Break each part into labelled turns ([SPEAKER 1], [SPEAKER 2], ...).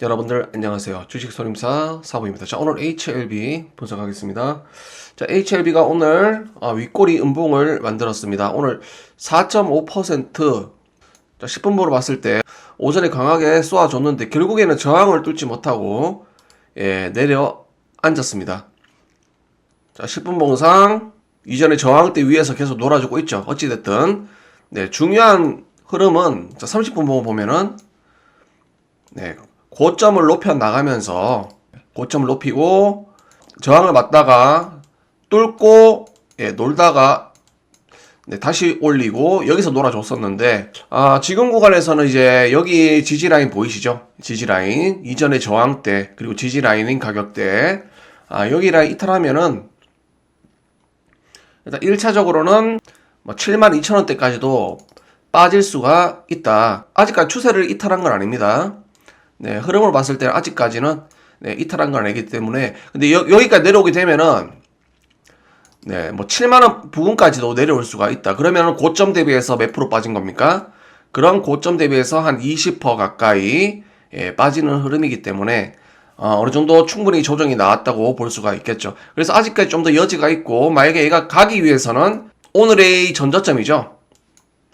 [SPEAKER 1] 여러분들 안녕하세요. 주식소림사 사부입니다. 자, 오늘 HLB 분석하겠습니다. 자, HLB가 오늘 아, 윗꼬리 음봉을 만들었습니다. 오늘 4.5% 자, 10분보로 봤을 때 오전에 강하게 쏘아줬는데 결국에는 저항을 뚫지 못하고 예, 내려 앉았습니다. 자, 10분 봉상 이전에 저항대 위에서 계속 놀아주고 있죠. 어찌됐든 네, 중요한 흐름은 자, 30분 봉 보면은 네, 고점을 높여 나가면서 고점을 높이고 저항을 맞다가 뚫고 예, 놀다가 네, 다시 올리고 여기서 놀아줬었는데 아, 지금 구간에서는 이제 여기 지지 라인 보이시죠? 지지 라인 이전의 저항대 그리고 지지 라인인 가격대 아, 여기 라인 이탈하면은 일단 1차적으로는 뭐 72,000원대까지도 빠질 수가 있다. 아직까지 추세를 이탈한 건 아닙니다. 네, 흐름을 봤을 때는 아직까지는 네, 이탈한 건 아니기 때문에 근데 여, 여기까지 내려오게 되면은 네, 뭐 7만 원 부근까지도 내려올 수가 있다. 그러면은 고점 대비해서 몇 프로 빠진 겁니까? 그런 고점 대비해서 한 20% 가까이 예, 빠지는 흐름이기 때문에 어, 어느 정도 충분히 조정이 나왔다고 볼 수가 있겠죠. 그래서 아직까지 좀 더 여지가 있고 만약에 얘가 가기 위해서는 오늘의 전저점이죠.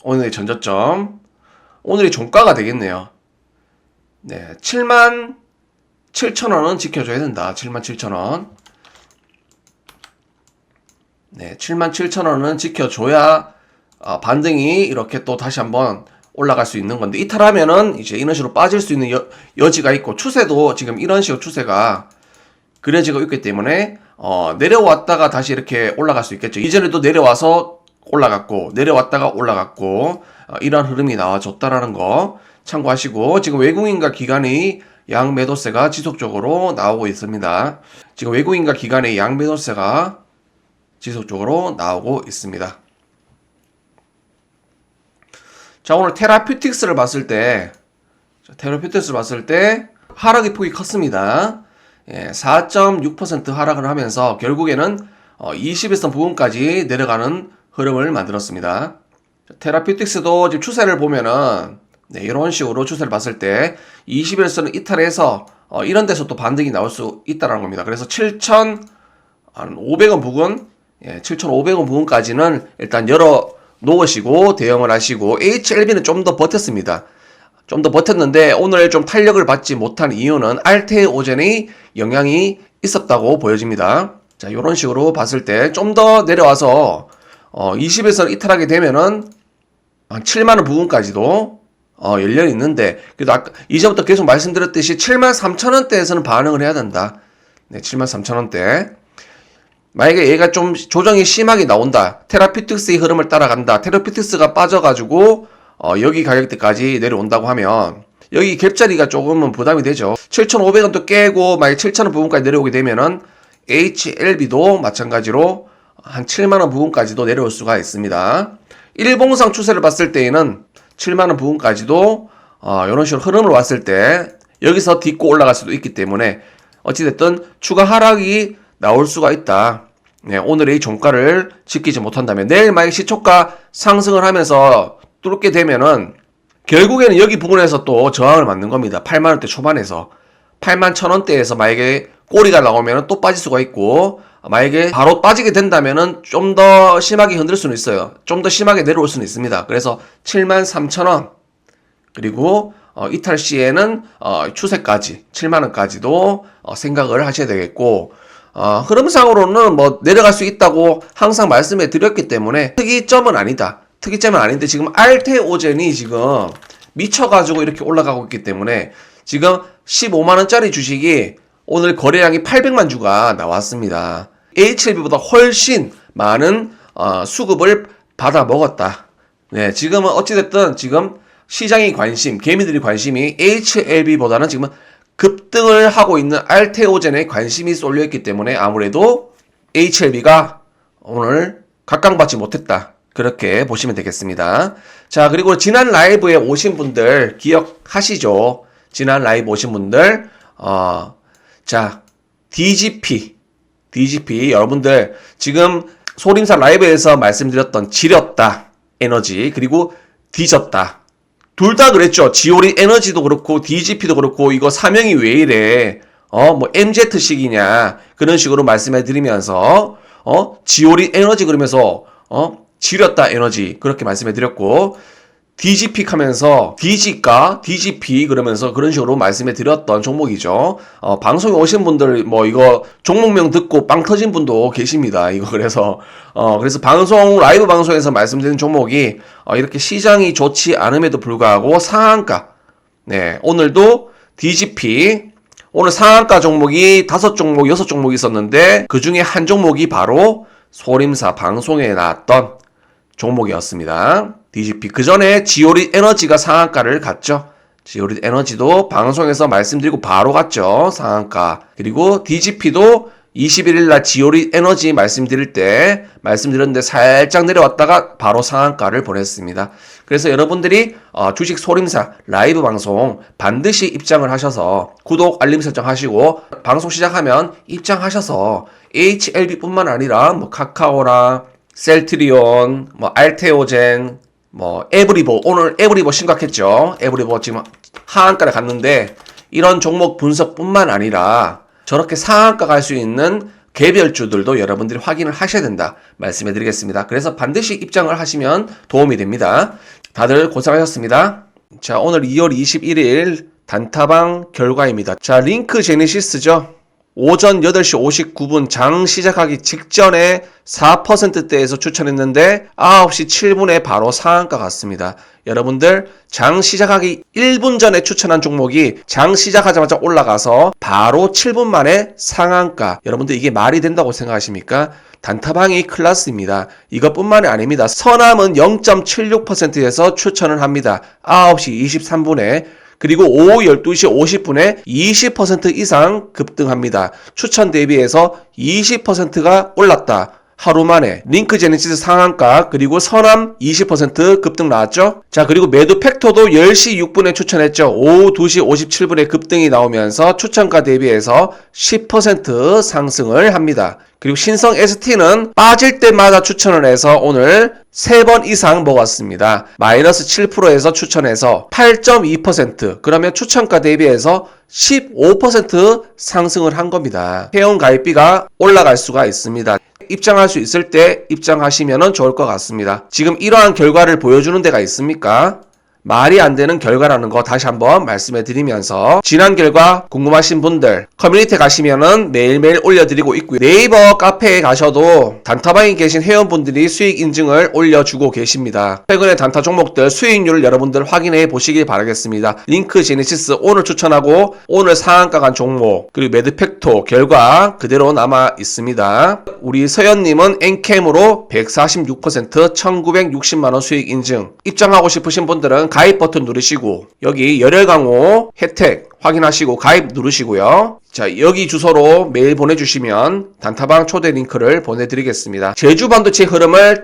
[SPEAKER 1] 오늘의 전저점, 오늘의 종가가 되겠네요. 네, 7만 7천 원은 지켜줘야 된다. 7만 7천 원. 네, 7만 7천 원은 지켜줘야 어, 반등이 이렇게 또 다시 한번 올라갈 수 있는 건데 이탈하면은 이제 이런 식으로 빠질 수 있는 여, 여지가 있고 추세도 지금 이런 식으로 추세가 그려지고 있기 때문에 어, 내려왔다가 다시 이렇게 올라갈 수 있겠죠. 이전에도 내려와서 올라갔고 내려왔다가 올라갔고 어, 이런 흐름이 나와줬다라는 거 참고하시고 지금 외국인과 기관의 양 매도세가 지속적으로 나오고 있습니다. 지금 외국인과 기관의 양 매도세가 지속적으로 나오고 있습니다. 자, 오늘 테라퓨틱스를 봤을 때, 자, 테라퓨틱스를 봤을 때, 하락의 폭이 컸습니다. 예, 4.6% 하락을 하면서 결국에는 어, 21선 부분까지 내려가는 흐름을 만들었습니다. 자, 테라퓨틱스도 지금 추세를 보면은, 네, 이런 식으로 추세를 봤을 때, 21선을 이탈해서, 어, 이런 데서 또 반등이 나올 수 있다는 겁니다. 그래서 7,500원 부근, 예, 7,500원 부분까지는 일단 열어 놓으시고 대응을 하시고 HLB는 좀 더 버텼습니다. 좀 더 버텼는데 오늘 좀 탄력을 받지 못한 이유는 알테 오젠의 영향이 있었다고 보여집니다. 자, 이런 식으로 봤을 때 좀 더 내려와서 어, 20에서 이탈하게 되면은 한 7만 원 부분까지도 어, 열려 있는데 그래도 아까 이제부터 계속 말씀드렸듯이 7만 3천 원대에서는 반응을 해야 된다. 네, 7만 3천 원대. 만약에 얘가 좀 조정이 심하게 나온다. 테라피틱스의 흐름을 따라간다. 테라피틱스가 빠져가지고 어, 여기 가격대까지 내려온다고 하면 여기 갭자리가 조금은 부담이 되죠. 7,500원도 깨고 만약 7,000원 부분까지 내려오게 되면은 HLB도 마찬가지로 한 7만원 부분까지도 내려올 수가 있습니다. 일봉상 추세를 봤을 때에는 7만원 부분까지도 어, 이런 식으로 흐름을 왔을 때 여기서 딛고 올라갈 수도 있기 때문에 어찌됐든 추가 하락이 나올 수가 있다. 네, 오늘의 종가를 지키지 못한다면 내일 만약 시초가 상승을 하면서 뚫게 되면은 결국에는 여기 부분에서 또 저항을 맞는 겁니다. 8만 원대 초반에서 8만 천 원대에서 만약에 꼬리가 나오면 또 빠질 수가 있고 만약에 바로 빠지게 된다면은 좀 더 심하게 흔들 수는 있어요. 좀 더 심하게 내려올 수는 있습니다. 그래서 7만 3천 원 그리고 어, 이탈 시에는 어, 추세까지 7만 원까지도 어, 생각을 하셔야 되겠고 어, 흐름상으로는 뭐 내려갈 수 있다고 항상 말씀해 드렸기 때문에 특이점은 아니다. 특이점은 아닌데 지금 알테오젠이 지금 미쳐가지고 이렇게 올라가고 있기 때문에 지금 15만 원짜리 주식이 오늘 거래량이 800만 주가 나왔습니다. HLB보다 훨씬 많은 어, 수급을 받아 먹었다. 네, 지금은 어찌됐든 지금 시장의 관심, 개미들의 관심이 HLB보다는 지금은 급등을 하고 있는 알테오젠에 관심이 쏠려 있기 때문에 아무래도 HLB가 오늘 각광받지 못했다. 그렇게 보시면 되겠습니다. 자, 그리고 지난 라이브에 오신 분들 기억하시죠? 지난 라이브 오신 분들, 어, 자, DGP, DGP, 여러분들 지금 소림사 라이브에서 말씀드렸던 지렸다, 에너지, 그리고 뒤졌다. 둘 다 그랬죠. 지오리 에너지도 그렇고 DGP도 그렇고 이거 사명이 왜 이래? 어, 뭐 MZ식이냐 그런 식으로 말씀해 드리면서 어, 지오리 에너지 그러면서 어, 지렸다 에너지 그렇게 말씀해 드렸고 DGP 하면서 DG가 DGP 그러면서 그런 식으로 말씀해 드렸던 종목이죠. 어, 방송에 오신 분들 뭐 이거 종목명 듣고 빵 터진 분도 계십니다. 이거 그래서 어 그래서 방송 라이브 방송에서 말씀드린 종목이 어, 이렇게 시장이 좋지 않음에도 불구하고 상한가. 네 오늘도 DGP 오늘 상한가 종목이 다섯 종목 여섯 종목이 있었는데 그 중에 한 종목이 바로 소림사 방송에 나왔던 종목이었습니다. DGP. 그 전에 지오릿 에너지가 상한가를 갔죠. 지오릿 에너지도 방송에서 말씀드리고 바로 갔죠. 상한가. 그리고 DGP도 21일 날 지오릿 에너지 말씀드릴 때 말씀드렸는데 살짝 내려왔다가 바로 상한가를 보냈습니다. 그래서 여러분들이 어, 주식 소림사 라이브 방송 반드시 입장을 하셔서 구독 알림 설정 하시고 방송 시작하면 입장하셔서 HLB뿐만 아니라 뭐 카카오나 셀트리온, 뭐 알테오젠, 뭐 에브리보 오늘 에브리보 심각했죠. 에브리보 지금 하한가를 갔는데 이런 종목 분석뿐만 아니라 저렇게 상한가 갈 수 있는 개별주들도 여러분들이 확인을 하셔야 된다 말씀해 드리겠습니다. 그래서 반드시 입장을 하시면 도움이 됩니다. 다들 고생하셨습니다. 자, 오늘 2월 21일 단타방 결과입니다. 자, 링크 제네시스죠. 오전 8시 59분 장 시작하기 직전에 4%대에서 추천했는데 9시 7분에 바로 상한가 갔습니다. 여러분들 장 시작하기 1분 전에 추천한 종목이 장 시작하자마자 올라가서 바로 7분 만에 상한가. 여러분들 이게 말이 된다고 생각하십니까? 단타방이 클라스입니다. 이것뿐만이 아닙니다. 서남은 0.76%에서 추천을 합니다. 9시 23분에 그리고 오후 12시 50분에 20% 이상 급등합니다. 추천 대비해서 20%가 올랐다. 하루 만에 링크 제네시스 상한가 그리고 선암 20% 급등 나왔죠. 자 그리고 매도 팩터도 10시 6분에 추천했죠. 오후 2시 57분에 급등이 나오면서 추천가 대비해서 10% 상승을 합니다. 그리고 신성 ST는 빠질 때마다 추천을 해서 오늘 3번 이상 먹었습니다. 마이너스 7%에서 추천해서 8.2% 그러면 추천가 대비해서 15% 상승을 한 겁니다. 회원 가입비가 올라갈 수가 있습니다. 입장할 수 있을 때 입장하시면 좋을 것 같습니다. 지금 이러한 결과를 보여주는 데가 있습니까? 말이 안 되는 결과라는 거 다시 한번 말씀해 드리면서 지난 결과 궁금하신 분들 커뮤니티 가시면은 매일매일 올려드리고 있고요. 네이버 카페에 가셔도 단타방에 계신 회원분들이 수익 인증을 올려주고 계십니다. 최근에 단타 종목들 수익률을 여러분들 확인해 보시길 바라겠습니다. 링크 제네시스 오늘 추천하고 오늘 상한가 간 종목 그리고 매드팩토 결과 그대로 남아 있습니다. 우리 서현님은 엔캠으로 146% 1960만원 수익 인증 입장하고 싶으신 분들은 가입 버튼 누르시고 여기 열혈 강호 혜택 확인하시고 가입 누르시고요. 자, 여기 주소로 메일 보내주시면 단타방 초대 링크를 보내드리겠습니다. 제주 반도체 흐름을